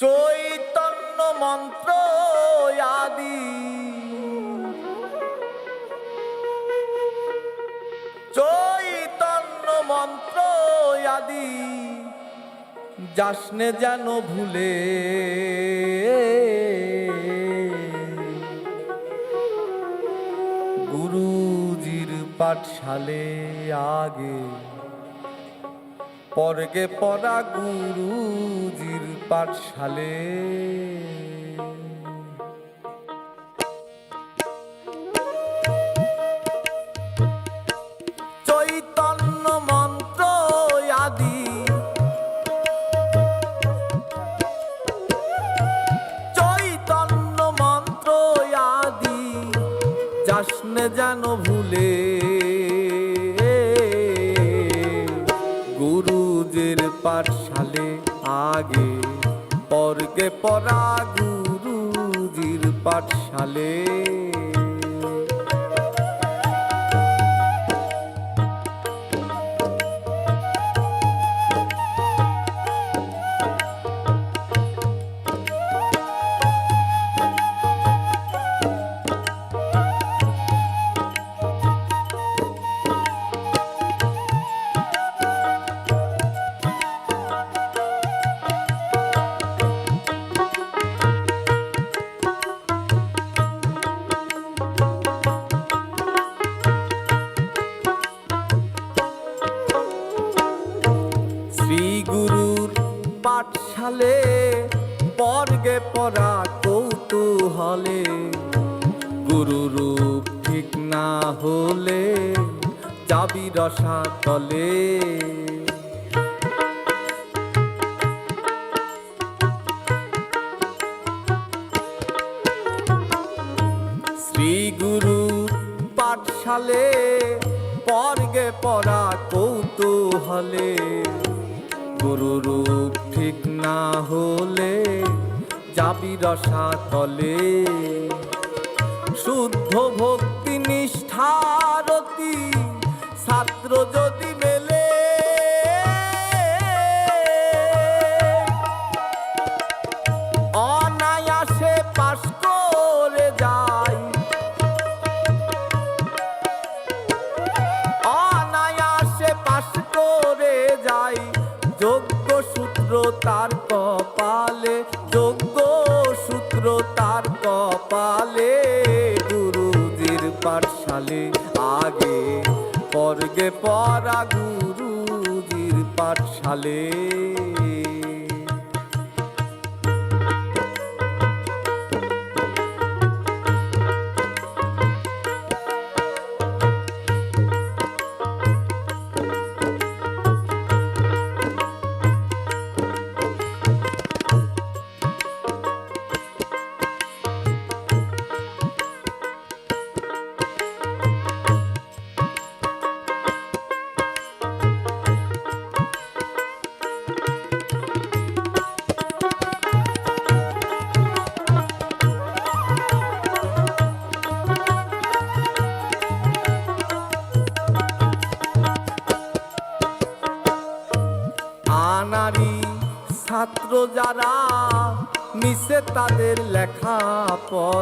চৈতন্য মন্ত্র আদি। চৈতন্য মন্ত্র আদি। যাসনে যেন ভুলে। গুরুজির পাঠশালে আগে। পরগে পড়া গুরুজির পাঠশালে। চৈতন্য চৈতন্য যেন ভুলে। গুরুজির পাঠশালে আগে পরগে পরা গুরুজির পাঠশালে পাঠশালে পর্গে পড়া কৌতূহলে। গুরু রূপ ঠিক না হলে যাবি রসা তলে। শ্রী গুরু পাঠশালে পর্গে পড়া কৌতূহলে। গুরু রূপ ঠিক না হলে যাবি রসা তলে শুদ্ধ ভক্তি নিষ্ঠারতি তার কপালে যোগ্য সূত্র তার কপালে। গুরুজির পাঠশালে আগে পরগে পরা গুরুজির পাঠশালে। আনারি ছাত্র যারা মিশে তাদের লেখা পড়া